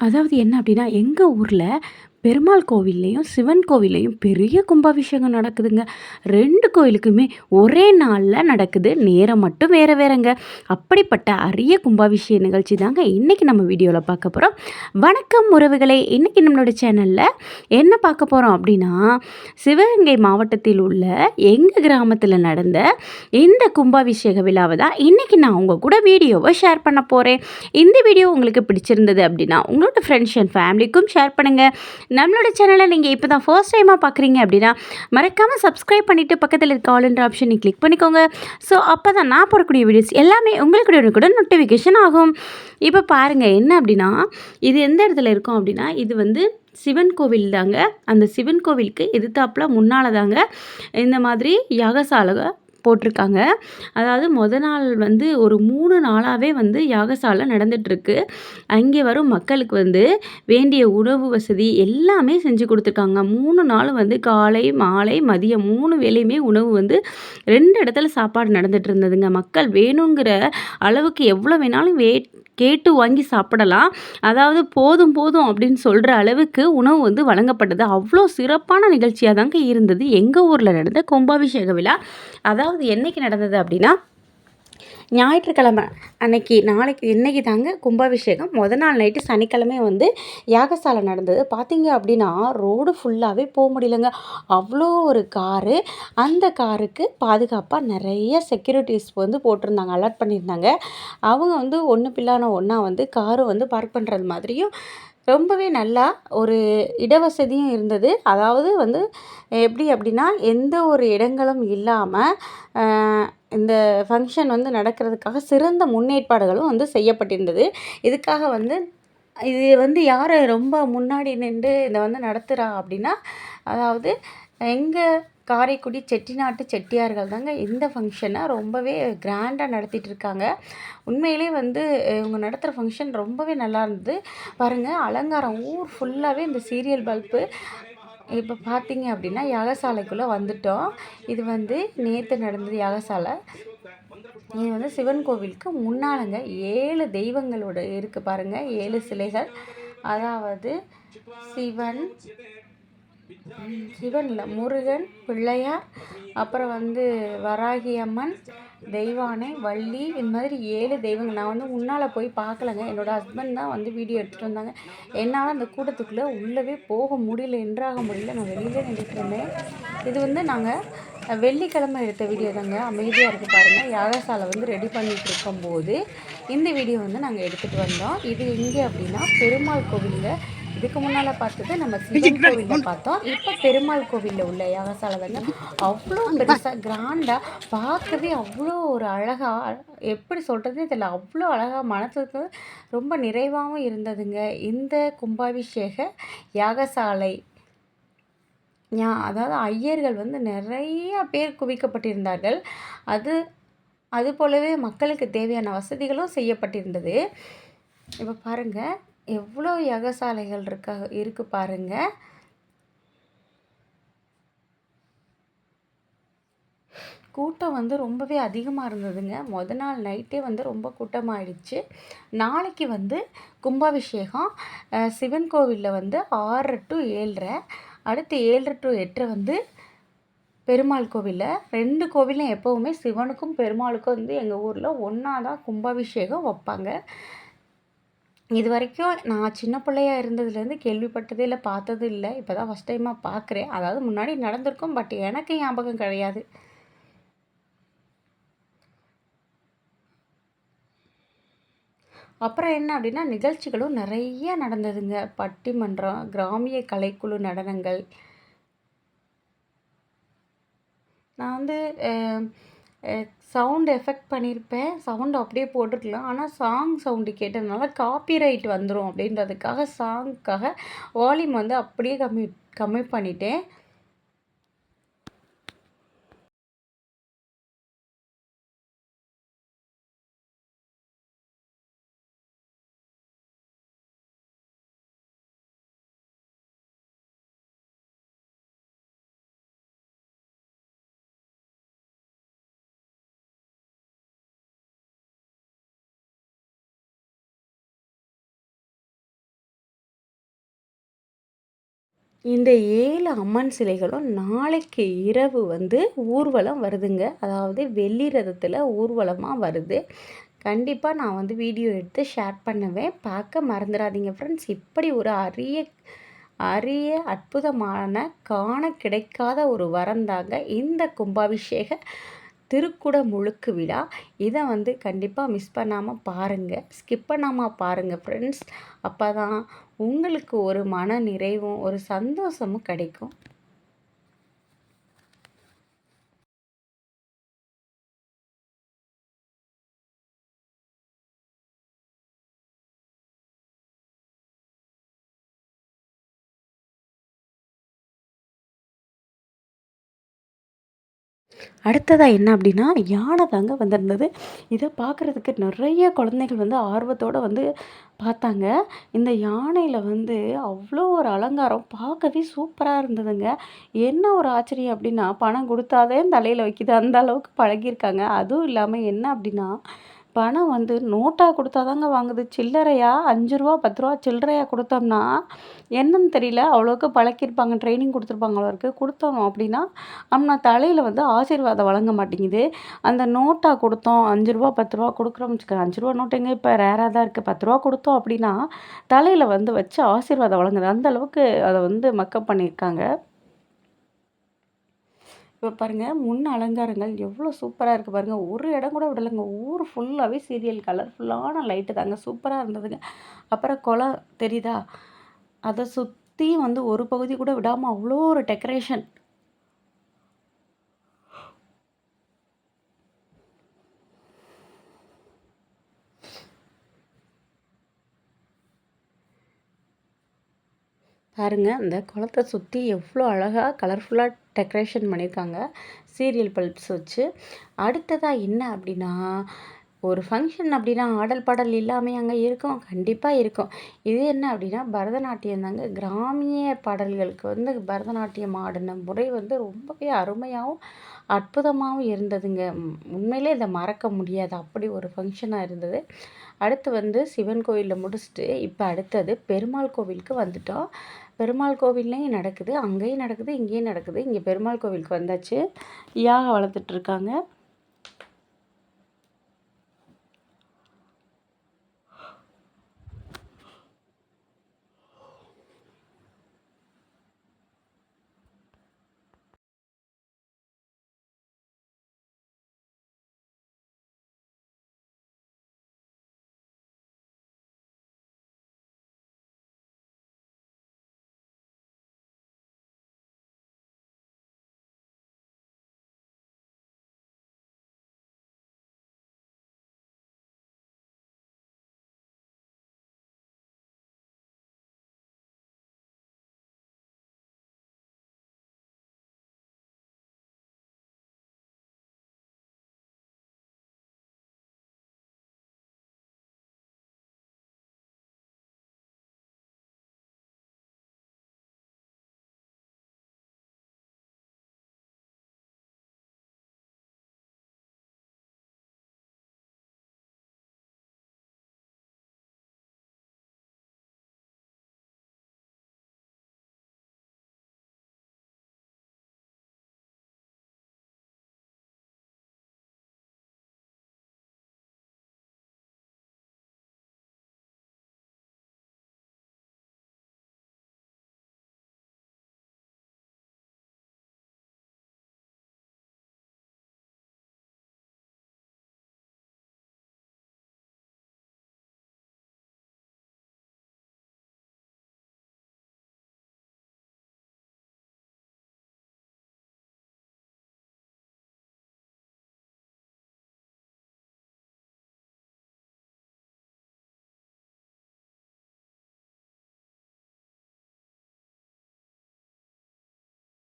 அதாவது என்ன அப்படின்னா எங்கள் ஊரில் பெருமாள் கோவில்லையும் சிவன் கோவில்லையும் பெரிய கும்பாபிஷேகம் நடக்குதுங்க. ரெண்டு கோயிலுக்குமே ஒரே நாளில் நடக்குது. நேரம் மட்டும் வேறு வேறங்க. அப்படிப்பட்ட அரிய கும்பாபிஷேக நிகழ்ச்சி தாங்க இன்றைக்கி நம்ம வீடியோவில் பார்க்க போகிறோம் வணக்கம் உறவுகளே. இன்றைக்கி நம்மளோட சேனலில் என்ன பார்க்க போகிறோம் அப்படின்னா சிவகங்கை மாவட்டத்தில் உள்ள எங்கள் கிராமத்தில் நடந்த இந்த கும்பாபிஷேக விழாவை தான் இன்றைக்கி நான் உங்கள் கூட வீடியோவை ஷேர் பண்ண போகிறேன் இந்த வீடியோ உங்களுக்கு பிடிச்சிருந்தது அப்படின்னா உங்களோட ஃப்ரெண்ட்ஸ் அண்ட் ஃபேமிலிக்கும் ஷேர் பண்ணுங்கள் நம்மளோட சேனலை நீங்கள் இப்போ தான் ஃபர்ஸ்ட் டைமாக பார்க்குறீங்க அப்படின்னா மறக்காமல் சப்ஸ்கிரைப் பண்ணிவிட்டு பக்கத்தில் இருக்க ஆல்ன்ற ஆப்ஷனை கிளிக் பண்ணிக்கோங்க. ஸோ அப்போ தான் நான் போடக்கூடிய வீடியோஸ் எல்லாமே உங்களுக்கு கூட நோட்டிஃபிகேஷன் ஆகும். இப்போ பாருங்கள் என்ன அப்படின்னா இது எந்த இடத்துல இருக்கும் அப்படின்னா இது வந்து சிவன் கோவில் தாங்க. அந்த சிவன் கோவிலுக்கு எதிர்த்தாப்பில் முன்னால் தாங்க இந்த மாதிரி யாகசாலகம் போட்டிருக்காங்க. அதாவது மொதல் நாள் வந்து ஒரு மூணு நாளாகவே வந்து யாகசாலை நடந்துகிட்ருக்கு அங்கே வரும் மக்களுக்கு வந்து வேண்டிய உணவு வசதி எல்லாமே செஞ்சு கொடுத்துருக்காங்க. மூணு நாள் வந்து காலை மாலை மதியம் மூணு வேலையுமே உணவு வந்து ரெண்டு இடத்துல சாப்பாடு நடந்துகிட்டு இருந்ததுங்க மக்கள் வேணுங்கிற அளவுக்கு எவ்வளோ வேணாலும் வே கேட்டு வாங்கி சாப்பிடலாம். அதாவது போதும் போதும் அப்படின்னு சொல்கிற அளவுக்கு உணவு வந்து வழங்கப்பட்டது. அவ்வளோ சிறப்பான நிகழ்ச்சியாக தாங்க இருந்தது. எங்கள் ஊரில் நடந்த கும்பாபிஷேக விழா. அதாவது என்றைக்கு நடந்தது அப்படின்னா ஞாயிற்றுக்கிழமை அன்னைக்கு நாளைக்கு இன்றைக்கி தாங்க கும்பாபிஷேகம். முத நாள் நைட்டு சனிக்கிழமை வந்து யாகசாலை நடந்தது. பார்த்தீங்க அப்படின்னா ரோடு ஃபுல்லாகவே போக முடியலங்க. அவ்வளோ ஒரு காரு. அந்த காருக்கு பாதுகாப்பாக நிறைய செக்யூரிட்டிஸ் வந்து போட்டிருந்தாங்க அலர்ட் பண்ணியிருந்தாங்க. அவங்க வந்து ஒன்று பிள்ளான ஒன்றா வந்து காரு வந்து பார்க் பண்ணுறது மாதிரியும் ரொம்பவே நல்லா ஒரு இடவசதியும் இருந்தது. அதாவது வந்து எப்படி அப்படின்னா எந்த ஒரு இடங்களும் இல்லாமல் இந்த ஃபங்க்ஷன் வந்து நடக்கிறதுக்காக சிறந்த முன்னேற்பாடுகளும் வந்து செய்யப்பட்டிருந்தது. இதுக்காக வந்து இது வந்து யார் ரொம்ப முன்னாடி நின்று இதை வந்து நடத்துகிறா அப்படின்னா அதாவது எங்கள் காரைக்குடி செட்டிநாட்டு செட்டியார்கள் தாங்க இந்த ஃபங்க்ஷனை ரொம்பவே கிராண்டாக நடத்திட்டு இருக்காங்க உண்மையிலே வந்து இவங்க நடத்துகிற ஃபங்க்ஷன் ரொம்பவே நல்லா இருந்தது. பாருங்கள் அலங்காரம் ஊர் ஃபுல்லாகவே இந்த சீரியல் பல்பு இப்போ பார்த்தீங்க அப்படின்னா யாகசாலைக்குள்ளே வந்துட்டோம். இது வந்து நேற்று நடந்தது யாகசாலை. இது வந்து சிவன் கோவிலுக்கு முன்னாலங்க ஏழு தெய்வங்களோட இருக்குது பாருங்கள் ஏழு சிலைகள். அதாவது சிவன் சிவன் இல்லை முருகன் பிள்ளையார் அப்புறம் வந்து வராகி அம்மன் தெய்வானை வள்ளி இந்த மாதிரி ஏழு தெய்வங்கள். நான் வந்து முன்னால் போய் பார்க்கலங்க. என்னோடய ஹஸ்பண்ட் தான் வந்து வீடியோ எடுத்துகிட்டு வந்தாங்க. என்னால் அந்த கூட்டத்துக்குள்ளே உள்ளவே போக முடியல என்றாக முடியல. நான் வெளியிலே நின்றுட்டு இருந்தேன். இது வந்து நாங்கள் வெள்ளிக்கிழமை எடுத்த வீடியோ தாங்க. அமைதியாக இருக்குது பாருங்கள் யாகசாலை வந்து ரெடி பண்ணிகிட்டு இருக்கும்போது இந்த வீடியோ வந்து நாங்கள் எடுத்துகிட்டு வந்தோம். இது எங்கே அப்படின்னா பெருமாள் கோவிலில் இதுக்கு முன்னால் பார்த்தது நம்ம சிவன் கோவிலில் பார்த்தோம். இப்போ பெருமாள் கோவிலில் உள்ள யாகசாலை வந்து அவ்வளோ பெருசாக கிராண்டாக பார்க்கவே அவ்வளோ ஒரு அழகாக எப்படி சொல்கிறதே தெரியல. அவ்வளோ அழகாக மனசுக்கு ரொம்ப நிறைவாகவும் இருந்ததுங்க. இந்த கும்பாபிஷேக யாகசாலை ஞா அதாவது ஐயர்கள் வந்து நிறைய பேர் குவிக்கப்பட்டிருந்தார்கள். அது அது போலவே மக்களுக்கு தேவையான வசதிகளும் செய்யப்பட்டிருந்தது. இப்போ பாருங்கள் எவ்வளோ யகசாலைகள் இருக்க இருக்குது பாருங்கள் கூட்டம் வந்து ரொம்பவே அதிகமாக இருந்ததுங்க. முத நாள் நைட்டே வந்து ரொம்ப கூட்டமாகிடுச்சு நாளைக்கு வந்து கும்பாபிஷேகம் சிவன் கோவிலில் வந்து ஆறு டு ஏழரை அடுத்து ஏழரை டு எட்டரை வந்து பெருமாள் கோவிலில். ரெண்டு கோவிலும் எப்போவுமே சிவனுக்கும் பெருமாளுக்கும் வந்து எங்கள் ஊரில் ஒன்றா தான் கும்பாபிஷேகம் வைப்பாங்க. இது வரைக்கும் நான் சின்ன பிள்ளையா இருந்ததுலேருந்து கேள்விப்பட்டதே இல்லை பார்த்தது இல்லை. இப்போ தான் ஃபஸ்ட் டைமாக பார்க்குறேன் அதாவது முன்னாடி நடந்திருக்கும் பட் எனக்கு ஞாபகம் கிடையாது. அப்புறம் என்ன அப்படின்னா நிகழ்ச்சிகளும் நிறைய நடந்ததுங்க. பட்டிமன்றம் கிராமிய கலைக்குழு நடனங்கள். நான் வந்து சவுண்ட் எஃபெக்ட் பண்ணியிருப்பேன் சவுண்ட் அப்படியே போட்டிருக்கலாம். ஆனால் சாங் சவுண்டு கேட்டதுனால காப்பிரைட் வந்துடும் அப்படின்றதுக்காக சாங்க்காக வால்யூம் வந்து அப்படியே கம்மி கம்மி பண்ணிட்டேன். இந்த ஏழு அம்மன் சிலைகளும் நாளைக்கு இரவு வந்து ஊர்வலம் வருதுங்க. அதாவது வெள்ளி ரதத்தில் ஊர்வலமாக வருது. கண்டிப்பாக நான் வந்து வீடியோ எடுத்து ஷேர் பண்ணுவேன். பார்க்க மறந்துடாதீங்க ஃப்ரெண்ட்ஸ் இப்படி ஒரு அரிய அரிய அற்புதமான காண கிடைக்காத ஒரு வரந்தாங்க இந்த கும்பாபிஷேக திருக்குட முழுக்கு விழா. இதை வந்து கண்டிப்பாக மிஸ் பண்ணாமல் பாருங்கள் ஸ்கிப் பண்ணாமல் பாருங்கள் ஃப்ரெண்ட்ஸ் அப்போ தான் உங்களுக்கு ஒரு மன நிறைவும் ஒரு சந்தோஷமும் கிடைக்கும். அடுத்ததாக என்ன அப்படின்னா யானை தாங்க வந்திருந்தது. இதை பார்க்குறதுக்கு நிறைய குழந்தைகள் வந்து ஆர்வத்தோடு வந்து பார்த்தாங்க. இந்த யானையில் வந்து அவ்வளோ ஒரு அலங்காரம் பார்க்கவே சூப்பராக இருந்ததுங்க. என்ன ஒரு ஆச்சரியம் அப்படின்னா பணம் கொடுத்தாதே தலையில் வைக்கிது. அந்த அளவுக்கு பழகியிருக்காங்க. அதுவும் இல்லாமல் என்ன அப்படின்னா பணம் வந்து நோட்டாக கொடுத்தா தாங்க வாங்குது. சில்லறையா? அஞ்சு ரூபா பத்து ரூபா சில்லறையா கொடுத்தோம்னா என்னன்னு தெரியல. அவ்வளோக்கு பழக்கியிருப்பாங்க ட்ரைனிங் கொடுத்துருப்பாங்க அவருக்கு கொடுத்தோம் அப்படின்னா நம்ம தலையில் வந்து ஆசீர்வாதம் வழங்க மாட்டேங்குது. அந்த நோட்டாக கொடுத்தோம் அஞ்சு ரூபா பத்து ரூபா கொடுக்குறோம் வச்சுக்க அஞ்சு ரூபா நோட்டு எங்கே இப்போ ரேராக தான் இருக்குது பத்து ரூபா கொடுத்தோம் அப்படின்னா தலையில் வந்து வச்சு ஆசீர்வாதம் வழங்குது. அந்த அளவுக்கு அதை வந்து மக்கப் பண்ணியிருக்காங்க. இப்போ பாருங்கள் முன் அலங்காரங்கள் எவ்வளோ சூப்பராக இருக்குது பாருங்கள் ஒரு இடம் கூட விடலைங்க. ஊர் ஃபுல்லாகவே சீரியல் கலர்ஃபுல்லான லைட்டு தாங்க. சூப்பராக இருந்ததுங்க. அப்புறம் குளம் தெரியுதா? அதை சுற்றி வந்து ஒரு பகுதி கூட விடாமல் அவ்வளோ ஒரு டெக்கரேஷன் பாருங்கள் அந்த குளத்தை சுற்றி எவ்வளோ அழகாக கலர்ஃபுல்லாக டெக்கரேஷன் பண்ணியிருக்காங்க சீரியல் பல்ப்ஸ் வச்சு. அடுத்ததாக என்ன அப்படின்னா ஒரு ஃபங்க்ஷன் அப்படின்னா ஆடல் பாடல் இல்லாமல் அங்கே இருக்கும் கண்டிப்பாக இருக்கும். இது என்ன அப்படின்னா பரதநாட்டியம் தாங்க. கிராமிய பாடல்களுக்கு வந்து பரதநாட்டியம் ஆடின முறை வந்து ரொம்பவே அருமையாகவும் அற்புதமாகவும் இருந்ததுங்க. உண்மையிலே இதை மறக்க முடியாது. அப்படி ஒரு ஃபங்க்ஷனாக இருந்தது. அடுத்து வந்து சிவன் கோவிலில் முடிச்சுட்டு இப்போ அடுத்தது பெருமாள் கோவிலுக்கு வந்துட்டோம். பெருமாள் கோவில்லையும் நடக்குது அங்கேயும் நடக்குது இங்கேயும் நடக்குது. இங்கே பெருமாள் கோவிலுக்கு வந்தாச்சு. யாகம் வளர்த்துட்ருக்காங்க